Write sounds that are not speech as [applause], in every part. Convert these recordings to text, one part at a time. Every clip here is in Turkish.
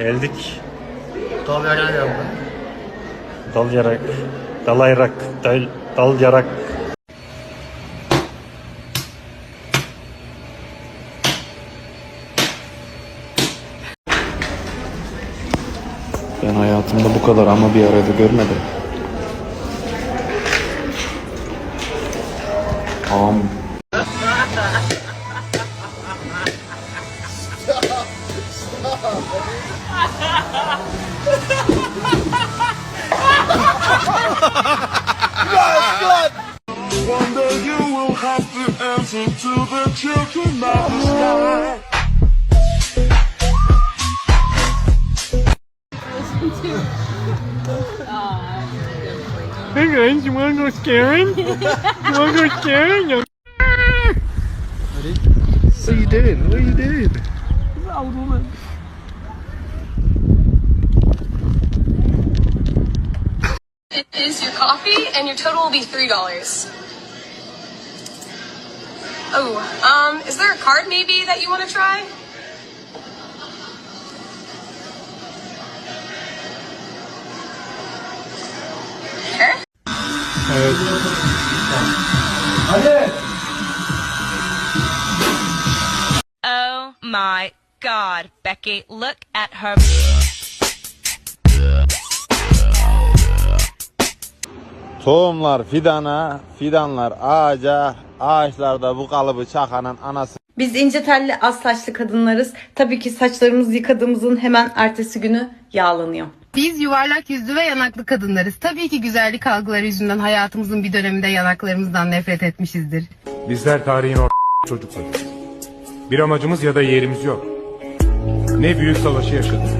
Geldik. Tabii helal yaptı. Dal yarak. Dalayrak. Dal, dal yarak. Ben hayatımda bu kadar ama bir arada görmedim. Am. One day you will have to answer to the children of the sky. Hey guys, you wanna go scaring? you wanna go scaring? What are you doing? What are you doing? It is your coffee, and your total will be three dollars. Oh, um, is there a card maybe that you want to try? Oh my god, Becky, look at her. Tohumlar fidana, fidanlar ağaca, ağaçlarda bu kalıbı çakanın anası Biz ince telli az saçlı kadınlarız. Tabii ki saçlarımızı yıkadığımızın hemen ertesi günü yağlanıyor. Biz yuvarlak yüzlü ve yanaklı kadınlarız. Tabii ki güzellik algıları yüzünden hayatımızın bir döneminde yanaklarımızdan nefret etmişizdir. Bizler tarihin or çocuklarız. Bir amacımız ya da yerimiz yok. Ne büyük savaşı yaşadık.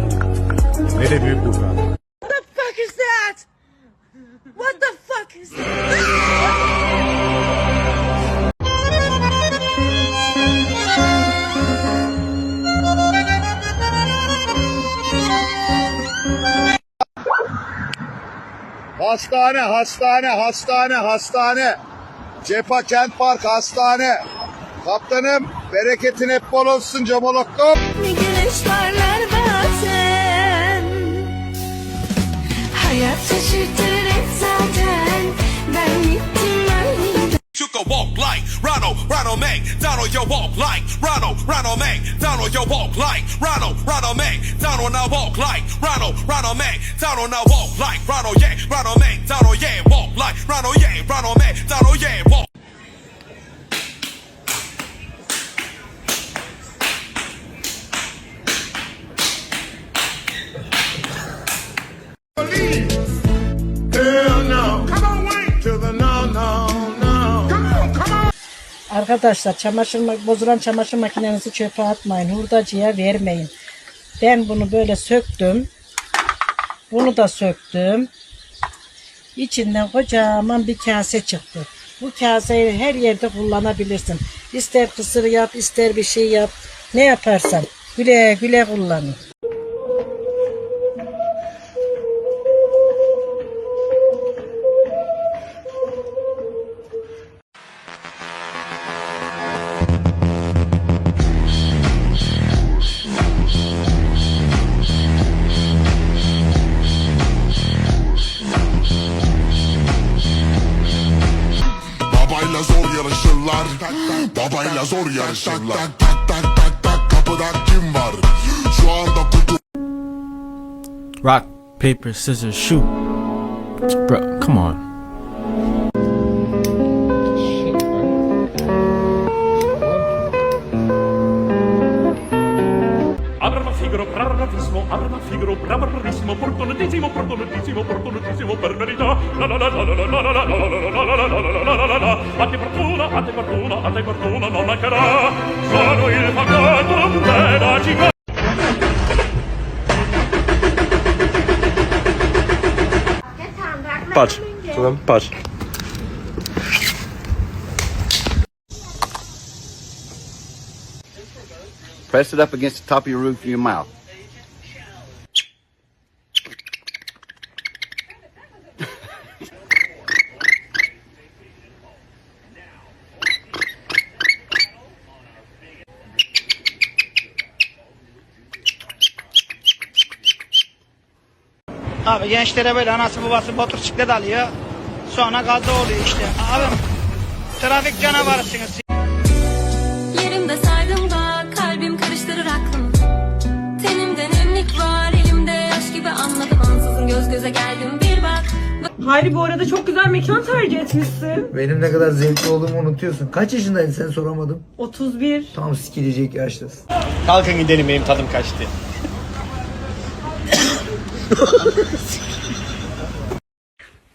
Ne de büyük buhran. Hastane, hastane, hastane, hastane. Cepha Kent Park Hastane. Kaptanım bereketin hep bol olsun Camolokko. Ronald, McDonald, you walk like Ronald, Ronald McDonald, you walk like Ronald, Ronald McDonald, now walk like Ronald, Ronald McDonald, now walk like Ronald, yeah, Ronald McDonald, yeah, walk like Ronald, yeah, Ronald McDonald, Arkadaşlar çamaşır ma- bozulan çamaşır makinenizi çöpe atmayın. Hurdacıya vermeyin. Ben bunu böyle söktüm. Bunu da söktüm. İçinden kocaman bir kase çıktı. Bu kaseyi her yerde kullanabilirsin. İster kısır yap, ister bir şey yap. Ne yaparsan güle güle kullanın. Yarışırlar Babayla zor yarışırlar Tak tak tak tak tak kapıda kim var Şu anda kutu Rock, paper, scissors, shoot. Bro, come on. Bravissimo, Abrama Figaro, bravissimo, opportunissimo, opportunissimo, opportunissimo per verità. La la la la la la la la la la la la la la la A te fortuna, a te fortuna, a te fortuna non mancherà. Sono il facato della città. Patrz. Co tam? Patrz. Press it up against the top of your roof of your mouth. Abi gençlere böyle anası babası motosiklet alıyor. Sonra gaza oluyor işte. Abim trafik canavarısınız. Yerimde sardığımda kalbim karıştırır aklımı Tenimde nemlik var elimde yaş gibi anladım ansızın göz göze geldim bir bak Hayri bu arada çok güzel mekan tercih etmişsin. Benim ne kadar zevkli olduğumu unutuyorsun. Kaç yaşındaydın sen soramadım. 31. Tam sikilecek yaştasın. Kalkın gidelim benim tadım kaçtı.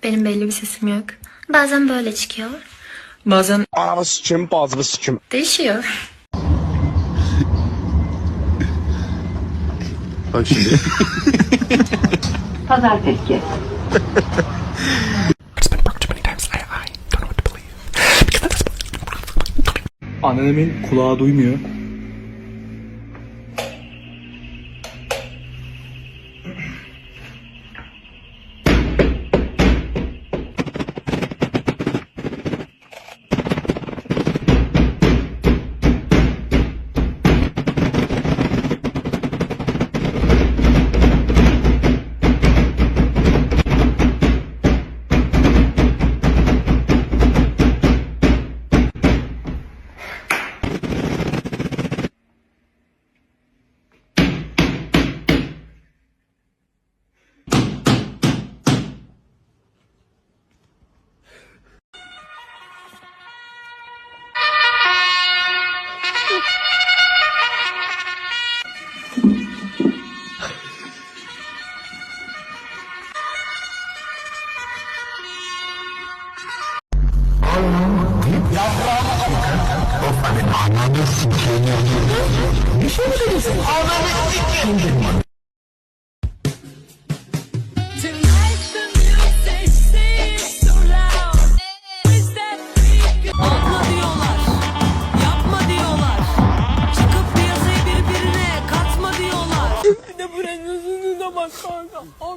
Benim belli bir sesim yok. Bazen böyle çıkıyor. Bazen Anamı sikim, bazımı sikim. değişiyor. Bak şimdi. Pazartesi. It's Annemin kulağı duymuyor.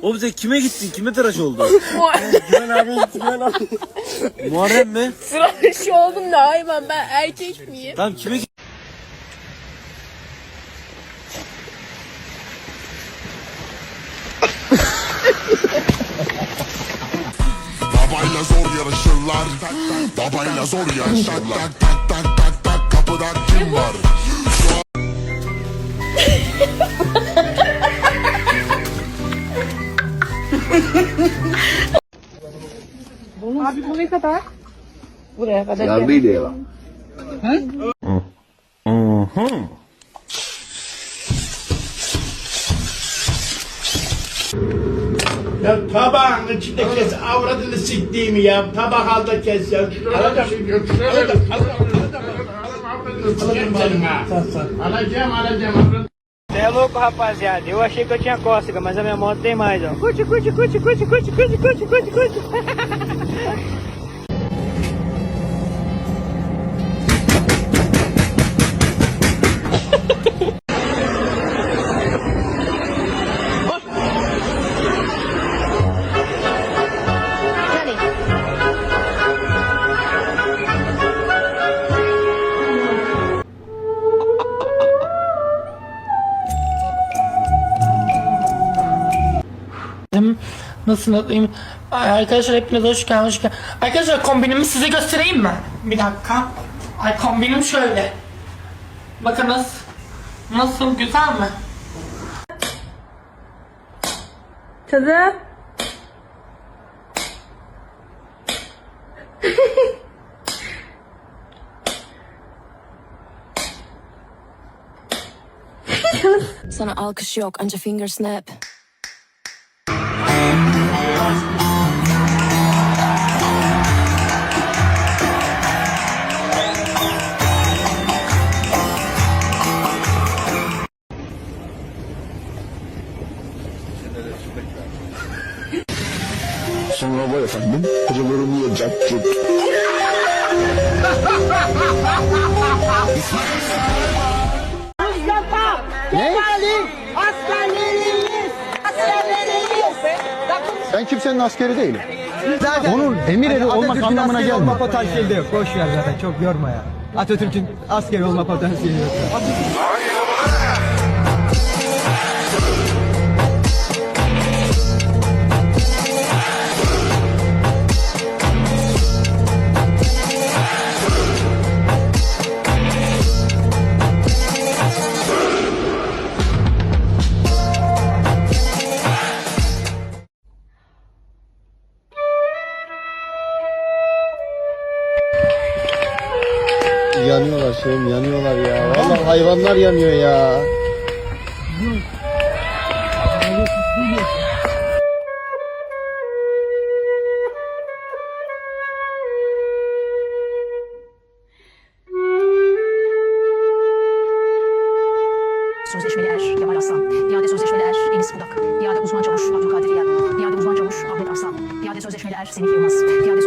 Oğlum sen kime gittin? Kime tıraş oldun? [laughs] Güven abi gitti Güven abi. Muharrem mi? Şu oldum da hayvan ben erkek miyim? Tamam kime gittin? Babayla zor yarışırlar Babayla zor yarışırlar Tak tak tak tak tak kapıda kim var? Yarlıydı ya. Ya tabağın içinde kes avradını siktiğimi ya. Tabak al da kes ya. Alacağım. Alacağım. Alacağım alacağım. Você é louco, rapaziada. Eu achei que eu tinha cócega, mas a minha moto tem mais, ó. Cuti, cuti, cuti, cuti, cuti, cuti, cuti, cuti, cuti. [laughs] Nasıl alayım? Ay, arkadaşlar hepiniz hoş geldiniz. Hoş geldiniz. Arkadaşlar kombinimi size göstereyim mi? Bir dakika. Ay kombinim şöyle. Bakınız. Nasıl güzel mi? Tadı. Sana alkış yok anca finger snap. Var efendim Kırılırım yiyecek Ben kimsenin askeri değilim. Onun emir eri olmak anlamına gelmiyor. potansiyeli de yok. Boş ver zaten çok yorma ya. Atatürk'ün asker olma potansiyeli yok. Yanıyor ya. Sözleşmeli er Kemal Aslan. Piyade sözleşmeli er Enis Budak. Piyade uzman çavuş Abdülkadir Riyad. Piyade uzman çavuş Ahmet Arslan. Piyade sözleşmeli er Semih Yılmaz. Piyade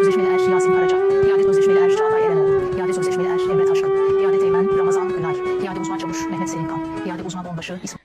说你喜